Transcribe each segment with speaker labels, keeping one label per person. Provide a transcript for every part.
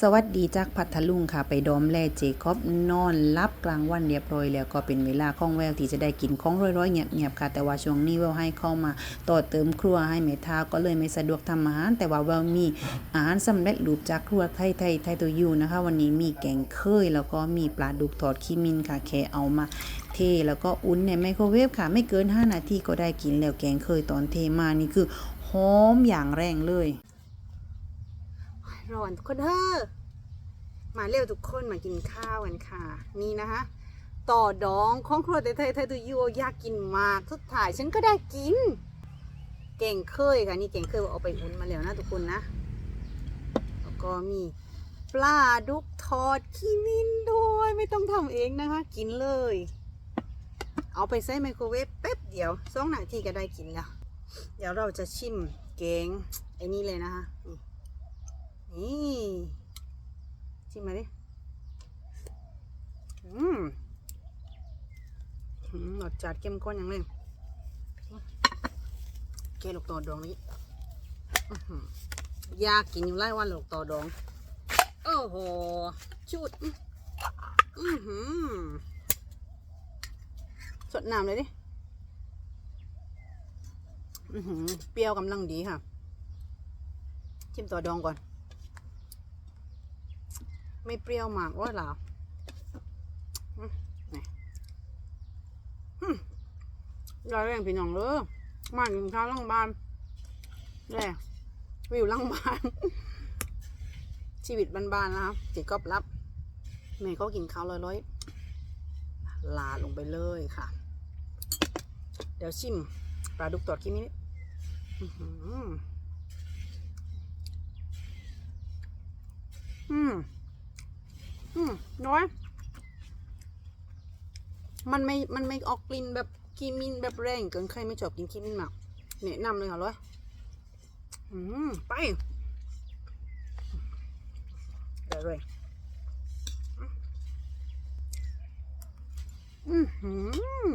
Speaker 1: สวัสดีจากพัทลุงค่ะ ไปดอมแล่เจคอบนอนรับกลางวันเรียบร้อยแล้วก็เป็นเวลาของแววที่จะได้กินของร้อยๆเงียบๆค่ะ แต่ว่าช่วงนี้แววให้เข้ามาต่อเติมครัวให้เมทาก็เลยไม่สะดวกทำอาหาร แต่ว่าแววมีอาหารสำเร็จรูปจากครัวไทยไทยไทยตัวยูนะคะ วันนี้มีแกงเคยแล้วก็มีปลาดุกทอดขี้มินค่ะแค่เอามาเทแล้วก็อุ่นในไมโครเวฟค่ะไม่เกิน 5 นาทีก็ได้กินแล้วแกงเคยตอนเทมานี่คือหอมอย่างแรงเลย
Speaker 2: ร้อนทุกคนเฮ้อมาเร็วทุกคนมากินข้าวกันค่ะ นี่นะคะต่อดองของครัวไทยไทยไทยตูยูอยากกินมากสุดท้ายฉันก็ได้กิน เก่งเคยค่ะ นี่เก่งเคยเอาไปอุ่นมาแล้วนะทุกคนนะ แล้วก็มีปลาดุกทอดขี้มินด้วยไม่ต้องทำเองนะคะ กินเลย เอาไปใส่ไมโครเวฟแป๊บเดียวสองนาทีก็ได้กินแล้ว เดี๋ยวเราจะชิมแกงไอ้นี่เลยนะคะ นี่ชิมมาดิ อืมอืมรสจัดเข้มข้นอย่างเลยแกลูกต่อดองนี้อยากกินอยู่ไล่วันลูกต่อดอง โอ้โห ชุด อือหือสดน้ำเลยดิ อือหือ เปรี้ยวกำลังดีค่ะ ชิมต่อดองก่อน ไม่เปรี้ยวมากว่าหรออืมนี่อืมได้แรงพี่น้องเลยมากินข้าวล่างบ้านแน่วิวล่างบ้าน ชีวิตบ้านๆนะครับจิก็รับแม่ก็กินข้าวร้อยๆลาลงไปเลยค่ะ เดี๋ยวชิมปลาดุกตอดขี้มินิอื้อหืออือืม น้อย มันไม่ มันไม่ออกกลิ่นแบบคีมินแบบแรงเกินใครไม่ชอบกินคีมินมากแนะนำเลยค่ะร้อยอืมไปเดี๋ยวเลยอืมอืม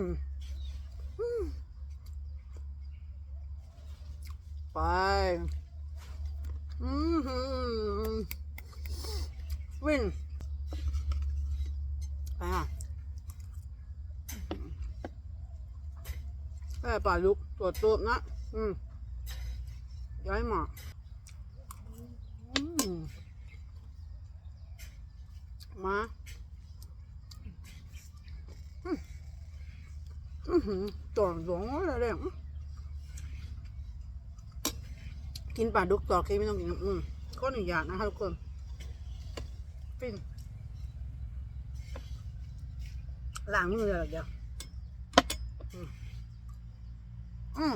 Speaker 2: ไป อืมหืมวิน ไปอะ เออป่าลุกตรวจตัวนะ อืมย้ายหมาอืมมาอืมอือหือตัวหลงอะไรเนี่ยกินปลาดุกต่อเคไม่ต้องกินอืมก็หนึ่งอย่างนะคะทุกคนฟินล้างมือเลยเดี๋ยวอืม อืม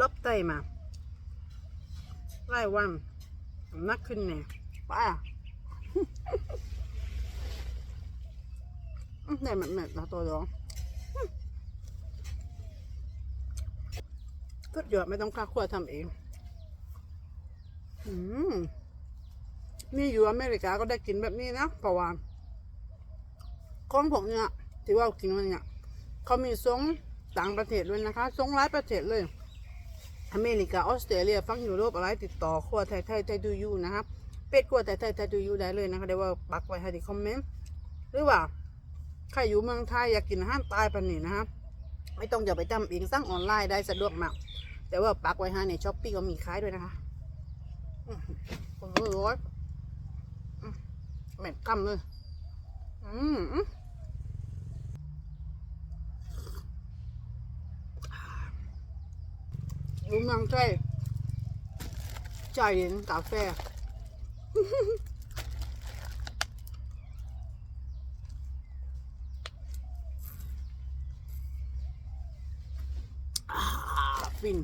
Speaker 2: ลบไตมาไล่วันนักขึ้นแน่ป้าอืมได้แมทแมทนะตัวร้องอืมสุดยอดไม่ต้องค่าครัวทำเอง อืมนี่อยู่อเมริกาก็ได้กินแบบนี้นะเพราะว่าของผมเนี่ยที่ว่ากินมันเนี่ยเขามีทรง ต่างประเทศด้วยนะคะทรงหลายประเทศเลย อเมริกาออสเตรเลียฝั่งยุโรปอะไรติดต่อครัวไทยไทยไทยดูยูนะครับเป็ดครัวไทยไทยไทยดูยูได้เลยนะคะเดี๋ยวว่าปักไว้ให้ที่คอมเมนต์หรือว่าใครอยู่เมืองไทยอยากกินอาหารใตายปันนี้นะครับไม่ต้องจะไปจำเองสั่งออนไลน์ได้สะดวกมากแต่ว่าปักไว้ให้ในช้อปปี้ก็มีขายด้วยนะคะอืมคนร้อยอืมแม่กำเลย อืม รู้เมืองใช่ใจเย็นกาแฟอ่าฟิน